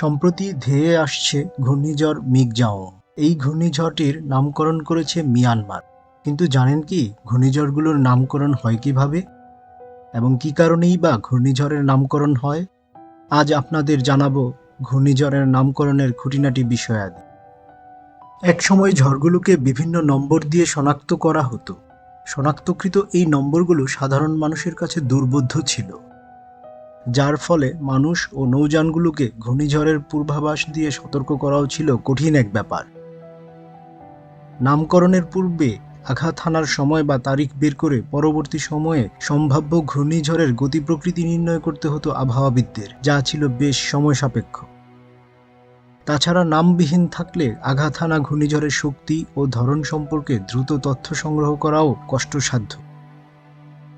সম্প্রতি ধেয়ে আসছে ঘূর্ণিঝড় মিগজাও। এই ঘূর্ণিঝড়টির নামকরণ করেছে মিয়ানমার। কিন্তু জানেন কি ঘূর্ণিঝড়গুলোর নামকরণ হয় কীভাবে? এবং কি কারণেই বা ঘূর্ণিঝড়ের নামকরণ হয়? আজ আপনাদের জানাব ঘূর্ণিঝড়ের নামকরণের খুঁটিনাটি বিষয় বিষয়াদি। একসময় ঝড়গুলোকে বিভিন্ন নম্বর দিয়ে শনাক্ত করা হতো। শনাক্তকৃত এই নম্বরগুলো সাধারণ মানুষের কাছে দুর্বোধ্য ছিল। যার ফলে মানুষ ও নৌযানগুলোকে ঘূর্ণিঝড়ের পূর্বাভাস দিয়ে সতর্ক করাও ছিল কঠিন এক ব্যাপার। নামকরণের পূর্বে আঘাত হানার সময় বা তারিখ বের করে পরবর্তী সময়ে সম্ভাব্য ঘূর্ণিঝড়ের গতি প্রকৃতি নির্ণয় করতে হতো আবহাওয়াবিদদের, যা ছিল বেশ সময় সাপেক্ষ। তাছাড়া নামবিহীন থাকলে আঘাত হানা ঘূর্ণিঝড়ের শক্তি ও ধরন সম্পর্কে দ্রুত তথ্য সংগ্রহ করাও কষ্টসাধ্য।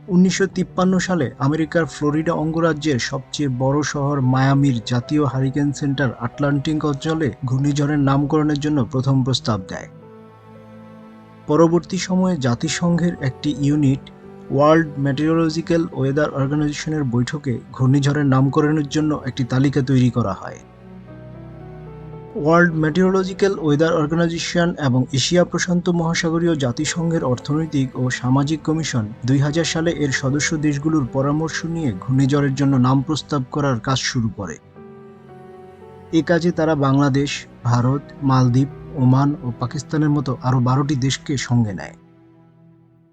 উনিশশো তিপ্পান্ন সালে আমেরিকার ফ্লোরিডা অঙ্গরাজ্যের সবচেয়ে বড় শহর মায়ামির জাতীয় হারিকেন সেন্টার আটলান্টিক অঞ্চলে ঘূর্ণিঝড়ের নামকরণের জন্য প্রথম প্রস্তাব দেয়। পরবর্তী সময়ে জাতিসংঘের একটি ইউনিট ওয়ার্ল্ড মেটেরিওলজিক্যাল ওয়েদার অর্গানাইজেশনের বৈঠকে ঘূর্ণিঝড়ের নামকরণের জন্য একটি তালিকা তৈরি করা হয়। ওয়ার্ল্ড মেটেরিওলজিক্যাল ওয়েদার অর্গানাইজেশন এবং এশিয়া প্রশান্ত মহাসাগরীয় জাতিসংঘের অর্থনৈতিক ও সামাজিক কমিশন দুই হাজার সালে এর সদস্য দেশগুলোর পরামর্শ নিয়ে ঘূর্ণিঝড়ের জন্য নাম প্রস্তাব করার কাজ শুরু করে। এ কাজে তারা বাংলাদেশ, ভারত, মালদ্বীপ, ওমান ও পাকিস্তানের মতো আরও বারোটি দেশকে সঙ্গে নেয়।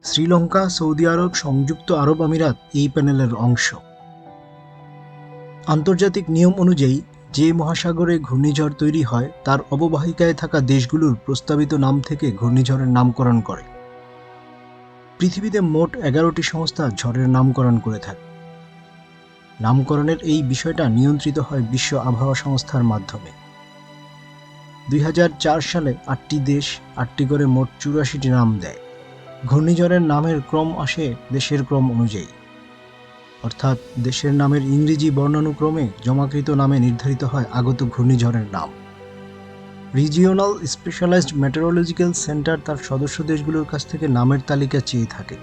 শ্রীলঙ্কা, সৌদি আরব, সংযুক্ত আরব আমিরাত এই প্যানেলের অংশ। আন্তর্জাতিক নিয়ম অনুযায়ী যে মহাসাগরে ঘূর্ণিঝড় তৈরি হয়, তার অববাহিকায় থাকা দেশগুলোর প্রস্তাবিত নাম থেকে ঘূর্ণিঝড়ের নামকরণ করে। পৃথিবীতে মোট এগারোটি সংস্থা ঝড়ের নামকরণ করে থাকে। নামকরণের এই বিষয়টা নিয়ন্ত্রিত হয় বিশ্ব আবহাওয়া সংস্থার মাধ্যমে। দুই হাজার চার সালে আটটি দেশ আটটি করে মোট চুরাশিটি নাম দেয়। ঘূর্ণিঝড়ের নামের ক্রম আসে দেশের ক্রম অনুযায়ী। অর্থাৎ দেশের নামের ইংরেজি বর্ণানুক্রমে জমাকৃত নামে নির্ধারিত হয় আগত ঘূর্ণিঝড়ের নাম। রিজিওনাল স্পেশালাইজড মেটেরোলজিক্যাল সেন্টার তার সদস্য দেশগুলোর কাছ থেকে নামের তালিকা চেয়ে থাকে।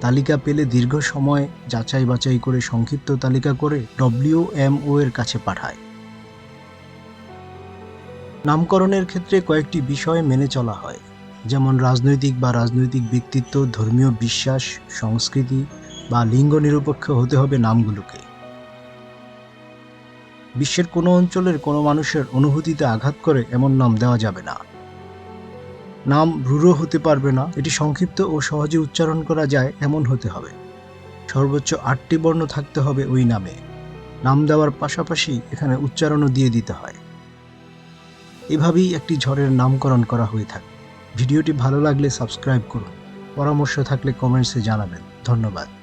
তালিকা পেলে দীর্ঘ সময় যাচাই বাছাই করে সংক্ষিপ্ত তালিকা করে ডব্লিউএমও এর কাছে পাঠায়। নামকরণের ক্ষেত্রে কয়েকটি বিষয় মেনে চলা হয়, যেমন রাজনৈতিক বা রাজনৈতিক ব্যক্তিত্ব, ধর্মীয় বিশ্বাস, সংস্কৃতি বা লিঙ্গ নিরপেক্ষ হতে হবে নামগুলোকে। বিশ্বের কোনো অঞ্চলের কোনো মানুষের অনুভূতিতে আঘাত করে এমন নাম দেওয়া যাবে না। নাম রূঢ় হতে পারবে না, এটি সংক্ষিপ্ত ও সহজে উচ্চারণ করা যায়, এমন হতে হবে। সর্বোচ্চ আটটি বর্ণ থাকতে হবে ওই নামে। নাম দেওয়ার পাশাপাশি এখানে উচ্চারণও দিয়ে দিতে হয়। এভাবেই একটি ঝড়ের নামকরণ করা হয়ে থাকে। ভিডিওটি ভালো লাগলে সাবস্ক্রাইব করুন। পরামর্শ থাকলে কমেন্টসে জানাবেন। ধন্যবাদ।